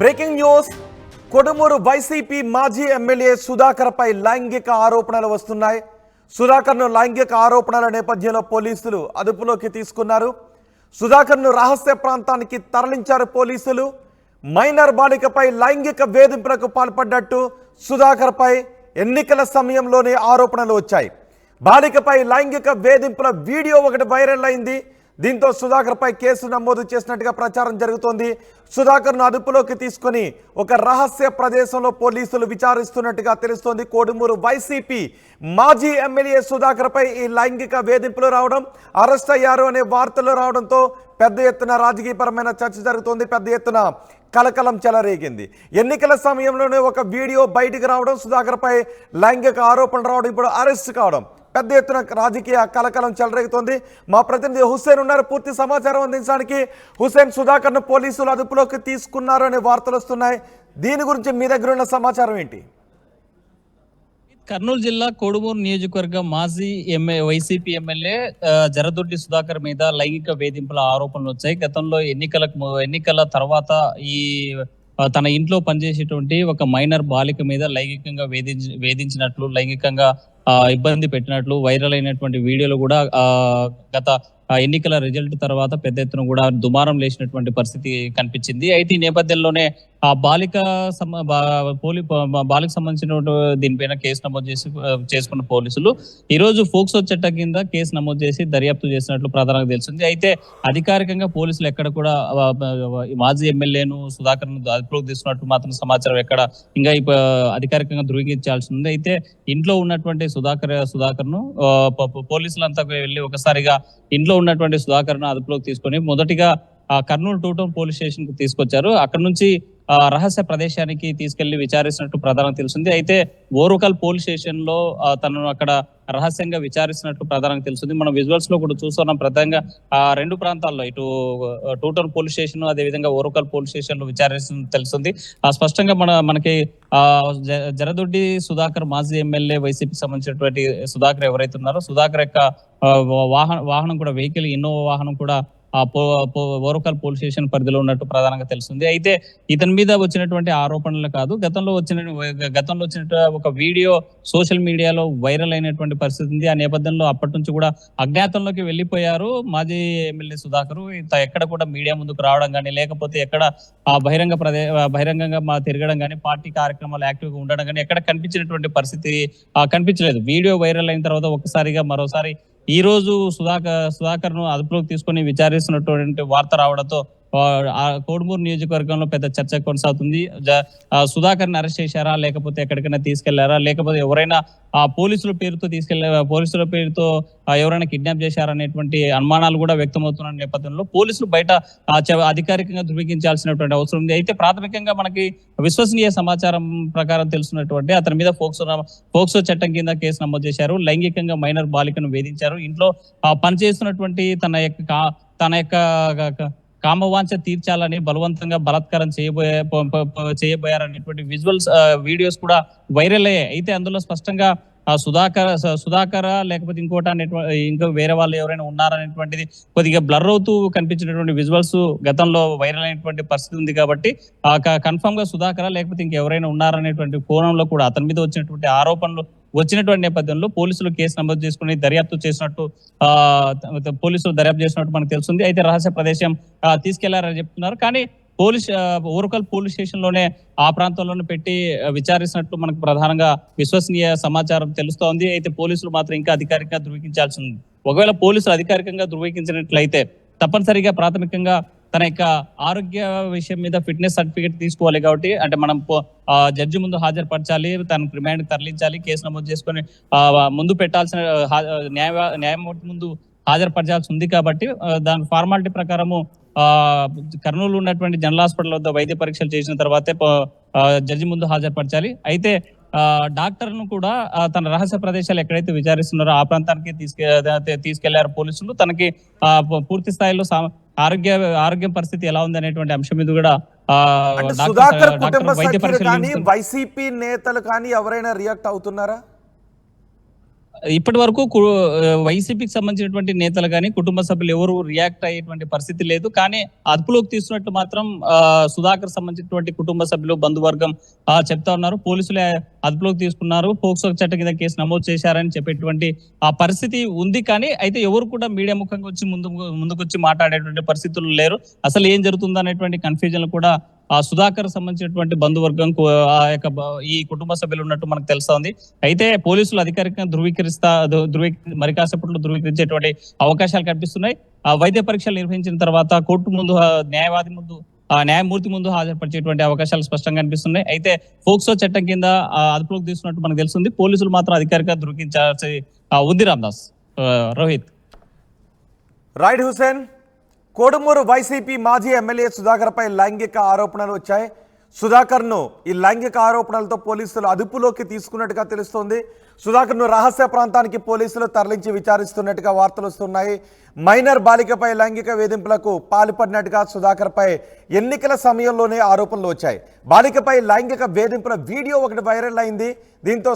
Breaking news. Kodumur YCP మాజీ MLA సుధాకర్పై లైంగిక ఆరోపణలు వస్తున్నాయి. సుధాకర్ను లైంగిక ఆరోపణల నేపథ్యంలో పోలీసులు అదుపులోకి తీసుకున్నారు. సుధాకర్ను రహస్య ప్రాంతానికి తరలించారు పోలీసులు. మైనర్ బాలికపై లైంగిక వేధింపులకు పాల్పడ్డట్టు సుధాకర్పై ఎన్నికల సమయంలోనే ఆరోపణలు వచ్చాయి. బాలికపై లైంగిక వేధింపుల వీడియో ఒకటి వైరల్ అయింది. దీంతో సుధాకర్పై కేసు నమోదు చేసినట్టుగా ప్రచారం జరుగుతోంది. సుధాకర్ను అదుపులోకి తీసుకొని ఒక రహస్య ప్రదేశంలో పోలీసులు విచారిస్తున్నట్టుగా తెలుస్తోంది. కోడుమూరు వైసీపీ మాజీ ఎమ్మెల్యే సుధాకర్పై ఈ లైంగిక వేధింపులు రావడం అరెస్ట్ అయ్యారు అనే వార్తలు రావడంతో పెద్ద ఎత్తున రాజకీయపరమైన చర్చ జరుగుతోంది. పెద్ద ఎత్తున కలకలం చెలరేగింది. ఎన్నికల సమయంలోనే ఒక వీడియో బయటికి రావడం సుధాకర్పై లైంగిక ఆరోపణలు రావడం ఇప్పుడు అరెస్ట్ కావడం పెద్ద ఎత్తున రాజకీయ కలకలం చెలరేగుతోంది. మా ప్రతినిధి హుస్సేన్ ఉన్నారు. పూర్తి సమాచారం అందించడానికి హుస్సేన్ సుధాకర్ను పోలీసులు అదుపులోకి తీసుకున్నారు అనే వార్తలు వస్తున్నాయి. దీని గురించి మీ దగ్గర ఉన్న సమాచారం ఏంటి? కర్నూలు జిల్లా కోడుమూరు నియోజకవర్గం మాజీ M A YCP MLA Jaradoddi Sudhakar మీద లైంగిక వేధింపుల ఆరోపణలు వచ్చాయి. గతంలో ఎన్నికలకు ఎన్నికల తర్వాత ఈ తన ఇంట్లో పనిచేసేటువంటి ఒక మైనర్ బాలిక మీద లైంగికంగా వేధించి వేధించినట్లు లైంగికంగా ఇబ్బంది పెట్టినట్లు వైరల్ అయినటువంటి వీడియోలు కూడా ఆ, గత ఆ, ఎన్నికల రిజల్ట్ తర్వాత పెద్ద ఎత్తున కూడా దుమారం లేచినటువంటి పరిస్థితి కనిపించింది. అయితే ఈ నేపథ్యంలోనే ఆ బాలిక పోలి బాలిక సంబంధించిన దీనిపైన కేసు నమోదు చేసి చేసుకున్న పోలీసులు. ఈ రోజు ఫోక్సో చట్టం కింద కేసు నమోదు చేసి దర్యాప్తు చేసినట్లు ప్రధానంగా తెలిసింది అయితే అధికారికంగా పోలీసులు ఎక్కడ కూడా మాజీ ఎమ్మెల్యేను సుధాకర్ను అదుపులోకి తీసుకున్నట్టు మాత్రం సమాచారం ఎక్కడ ఇంకా అధికారికంగా ధృవీకరించాల్సి ఉంది. అయితే ఇంట్లో ఉన్నటువంటి సుధాకర్ సుధాకర్ను పోలీసులంతా వెళ్ళి ఒకసారిగా ఇంట్లో ఉన్నటువంటి సుధాకర్ను అదుపులోకి తీసుకొని మొదటిగా కర్నూలు టూ టౌన్ పోలీస్ స్టేషన్కు తీసుకొచ్చారు. అక్కడ నుంచి ఆ రహస్య ప్రదేశానికి తీసుకెళ్ళి విచారిస్తున్నట్టు ప్రధానం తెలిసింది అయితే ఓరుకల్ పోలీస్ స్టేషన్లో తనను అక్కడ రహస్యంగా విచారిస్తున్నట్టు ప్రధానం తెలిసింది మనం విజువల్స్లో కూడా చూస్తున్నాం ప్రధానంగా ఆ రెండు ప్రాంతాల్లో ఇటు టూటౌన్ టూ పోలీస్ స్టేషన్ అదే విధంగా ఓరుకల్ పోలీస్ స్టేషన్లో విచారిస్తున్నట్టు తెలుస్తుంది. ఆ స్పష్టంగా మన మనకి ఆ జ- జరదొడ్డి సుధాకర్ మాజీ ఎమ్మెల్యే వైసీపీ సంబంధించినటువంటి సుధాకర్ ఎవరైతే ఉన్నారో సుధాకర్ యొక్క ఆ, వాహన వాహనం కూడా వెహికల్ ఇన్నోవా వాహనం కూడా ఆ పో ఓరకల్ పోలీస్ స్టేషన్ పరిధిలో ఉన్నట్టు ప్రధానంగా తెలుస్తుంది. అయితే ఇతని మీద వచ్చినటువంటి ఆరోపణలు కాదు గతంలో వచ్చిన గతంలో వచ్చిన ఒక వీడియో సోషల్ మీడియాలో వైరల్ అయినటువంటి పరిస్థితి ఉంది. ఆ నేపథ్యంలో అప్పటి నుంచి కూడా అజ్ఞాతంలోకి వెళ్ళిపోయారు మాజీ ఎమ్మెల్యే సుధాకర్. ఇంత ఎక్కడ కూడా మీడియా ముందుకు రావడం కానీ లేకపోతే ఎక్కడ ఆ బహిరంగ ప్రదే బహిరంగంగా మా తిరగడం కానీ పార్టీ కార్యక్రమాలు యాక్టివ్గా ఉండడం కానీ ఎక్కడ కనిపించినటువంటి పరిస్థితి ఆ కనిపించలేదు. వీడియో వైరల్ అయిన తర్వాత ఒకసారిగా మరోసారి ఈ రోజు సుధాకర్ సుధాకర్ను అదుపులోకి తీసుకొని విచారిస్తున్నటువంటి వార్త రావడంతో కోడుమూరు నియోజకవర్గంలో పెద్ద చర్చ కొనసాగుతుంది. సుధాకర్ని అరెస్ట్ చేశారా? లేకపోతే ఎక్కడికైనా తీసుకెళ్ళారా? లేకపోతే ఎవరైనా ఆ పోలీసుల పేరుతో తీసుకెళ్ళే పోలీసుల పేరుతో ఎవరైనా కిడ్నాప్ చేశారనేటువంటి అనుమానాలు కూడా వ్యక్తమవుతున్న నేపథ్యంలో పోలీసులు బయట అధికారికంగా ధృవీకరించాల్సినటువంటి అవసరం ఉంది. అయితే ప్రాథమికంగా మనకి విశ్వసనీయ సమాచారం ప్రకారం తెలుసున్నటువంటి అతని మీద ఫోక్సో ఫోక్సో చట్టం కింద కేసు నమోదు చేశారు. లైంగికంగా మైనర్ బాలికను వేధించారు. ఇంట్లో పనిచేస్తున్నటువంటి తన యొక్క తన యొక్క కామవాంఛ తీర్చాలని బలవంతంగా బలాత్కారం చేయబోయే చేయబోయారనేటువంటి విజువల్స్ వీడియోస్ కూడా వైరల్ అయ్యాయి. అయితే అందులో స్పష్టంగా సుధాకర్ సుధాకర్ లేకపోతే ఇంకోటి అనేటువంటి ఇంకా వేరే వాళ్ళు ఎవరైనా ఉన్నారనేటువంటిది కొద్దిగా బ్లర్ అవుతూ కనిపించినటువంటి విజువల్స్ గతంలో వైరల్ అయినటువంటి పరిస్థితి ఉంది కాబట్టి ఆ కన్ఫర్మ్గా సుధాకర్ లేకపోతే ఇంకెవరైనా ఉన్నారనేటువంటి కోణంలో కూడా అతని మీద వచ్చినటువంటి ఆరోపణలు వచ్చినటువంటి నేపథ్యంలో పోలీసులు కేసు నమోదు చేసుకుని దర్యాప్తు చేసినట్టు పోలీసులు దర్యాప్తు చేసినట్టు మనకు తెలుస్తుంది. అయితే రహస్య ప్రదేశం తీసుకెళ్ళారని చెప్తున్నారు. కానీ పోలీస్ ఊరకల్ ఓరకల్ పోలీస్ స్టేషన్లోనే ఆ ప్రాంతంలోనే పెట్టి ఆ, విచారిస్తున్నట్టు మనకు ప్రధానంగా విశ్వసనీయ సమాచారం తెలుస్తోంది. అయితే పోలీసులు మాత్రం ఇంకా అధికారికంగా ధృవీకరించాల్సి ఉంది. ఒకవేళ పోలీసులు అధికారికంగా ధృవీకరించినట్లయితే తప్పనిసరిగా ప్రాథమికంగా తన యొక్క ఆరోగ్య విషయం మీద ఫిట్నెస్ సర్టిఫికేట్ తీసుకోవాలి కాబట్టి అంటే మనం జడ్జి ముందు హాజరుపరచాలి తనకు రిమాండ్ తరలించాలి కేసు నమోదు చేసుకొని ముందు పెట్టాల్సిన న్యాయ న్యాయమూర్తి ముందు హాజరుపరచాల్సి ఉంది కాబట్టి దాని ఫార్మాలిటీ ప్రకారము ఆ కర్నూలు ఉన్నటువంటి జనరల్ హాస్పిటల్ వద్ద వైద్య పరీక్షలు చేసిన తర్వాతే జడ్జి ముందు హాజరుపరచాలి. అయితే డాక్టర్ను కూడా తన రహస్య ప్రదేశాలు ఎక్కడైతే విచారిస్తున్నారో ఆ ప్రాంతానికి తీసుకె తీసుకెళ్ళారు పోలీసులు. తనకి పూర్తి స్థాయిలో ఆరోగ్య ఆరోగ్య పరిస్థితి ఎలా ఉంది అనేటువంటి అంశం మీద కూడా సుధాకర్ కుటుంబ సభ్యులు కానీ. వైసీపీ నేతలు కానీ ఎవరైనా రియాక్ట్ అవుతున్నారా ఇప్పటి వరకు వైసీపీకి సంబంధించినటువంటి నేతలు కానీ కుటుంబ సభ్యులు ఎవరు రియాక్ట్ అయ్యేటువంటి పరిస్థితి లేదు. కానీ అదుపులోకి తీసుకున్నట్టు మాత్రం సుధాకర్ సంబంధించినటువంటి కుటుంబ సభ్యులు బంధువర్గం చెప్తా ఉన్నారు. పోలీసులే అదుపులోకి తీసుకున్నారు. పోక్సో చట్టం కింద కేసు నమోదు చేశారని చెప్పేటువంటి ఆ పరిస్థితి ఉంది. కానీ అయితే ఎవరు కూడా మీడియా ముఖంగా వచ్చి ముందు ముందుకొచ్చి మాట్లాడేటువంటి పరిస్థితులు లేరు. అసలు ఏం జరుగుతుందనేటువంటి అనేటువంటి కూడా ఆ సుధాకర్ సంబంధించినటువంటి బంధువర్గం కు- ఆ యొక్క ఈ కుటుంబ సభ్యులు ఉన్నట్టు మనకు తెలుస్తా ఉంది. అయితే పోలీసులు అధికారికంగా ధృవీకరిస్తా ధృవీ మరి కాసేపట్లో ధృవీకరించేటువంటి అవకాశాలు కనిపిస్తున్నాయి. ఆ వైద్య పరీక్షలు నిర్వహించిన తర్వాత కోర్టు ముందు న్యాయవాది ముందు ఆ న్యాయమూర్తి ముందు హాజరుపరిచేటువంటి అవకాశాలు స్పష్టంగా కనిపిస్తున్నాయి. అయితే ఫోక్సో చట్టం కింద అదుపులోకి తీసుకున్నట్టు మనకు తెలుస్తుంది. పోలీసులు మాత్రం అధికారికంగా ధృవీకరించాల్సి ఉంది రామ్దాస్. రోహిత్. రైట్ హుసేన్ కోడుమూరు వైసీపీ మాజీ ఎమ్మెల్యే సుధాకర్పై లైంగిక ఆరోపణలు వచ్చాయి. సుధాకర్ను ఈ లైంగిక ఆరోపణలతో పోలీసులు అదుపులోకి తీసుకున్నట్టుగా తెలుస్తోంది. సుధాకర్ను రహస్య ప్రాంతానికి పోలీసులు తరలించి విచారిస్తున్నట్టుగా వార్తలు వస్తున్నాయి. మైనర్ బాలికపై లైంగిక వేధింపులకు పాల్పడినట్టుగా సుధాకర్పై ఎన్నికల సమయంలోనే ఆరోపణలు వచ్చాయి. బాలికపై లైంగిక వేధింపుల వీడియో ఒకటి వైరల్ అయింది. దీంతో